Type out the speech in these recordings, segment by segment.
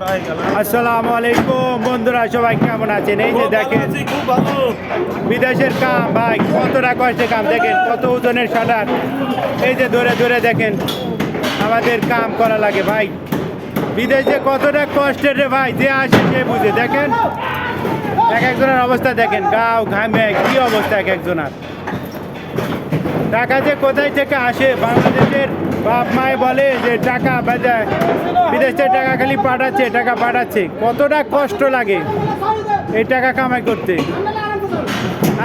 আসসালামু আলাইকুম বন্ধুরা সবাই কেমন আছেন? এই যে দেখেন বিদেশের কাম ভাই কতটা কষ্টের কাম দেখেন কত ওজনের শাটার এই যে ধরে ধরে দেখেন আমাদের কাম করা লাগে ভাই। বিদেশে কতটা কষ্টের রে ভাই যে আসে সে বুঝে। দেখেন এক একজনের অবস্থা দেখেন গাও ঘামে কি অবস্থা এক একজনের। টাকা যে কোথায় থেকে আসে বাংলাদেশের বাপ মায় বলে যে টাকা বিদেশ টাকা খালি পাঠাচ্ছে, টাকা পাঠাচ্ছে। কতটা কষ্ট লাগে এই টাকা কামাই করতে।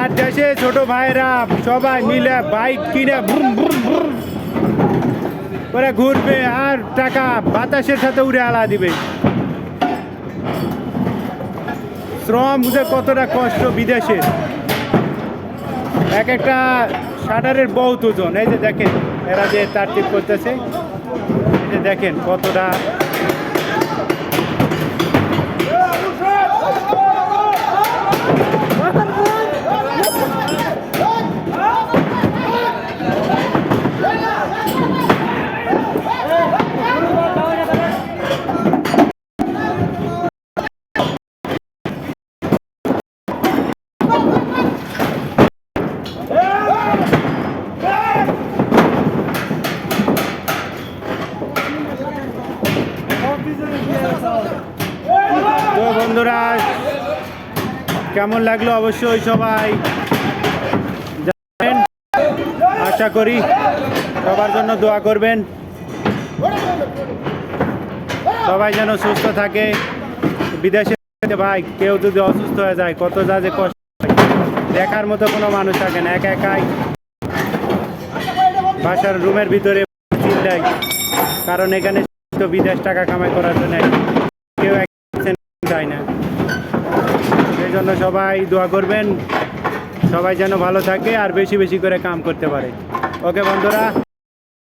আর দেশে ছোট ভাইরা সবাই মিলে বাইক কিনে করে ঘুরবে আর টাকা বাতাসের সাথে উড়ে আলা দিবে। শ্রম বুঝে কতটা কষ্ট বিদেশে। এক একটা শাটারের বহুত ওজন, এই যে দেখেন। এরা যে তার টিপ করতেছে যে দেখেন কতটা তো বন্ধুরা, কেমন লাগল অবশ্যই সবাই আশা করি সবার জন্য দোয়া করবেন। সবাই যেন সুস্থ থাকে। বিদেশে ভাই, কেউ যদি অসুস্থ হয়ে যায়, কত যা যে কষ্ট দেখার মতো কোনো মানুষ থাকে না, একা একাই। বাসার রুমের ভিতরে কারণ এখানে তো বিদেশ টাকা কামাই করার জন্য কেউ চায় না। সেই জন্য সবাই দোয়া করবেন, সবাই যেন ভালো থাকে আর বেশি বেশি করে কাম করতে পারে। ওকে বন্ধুরা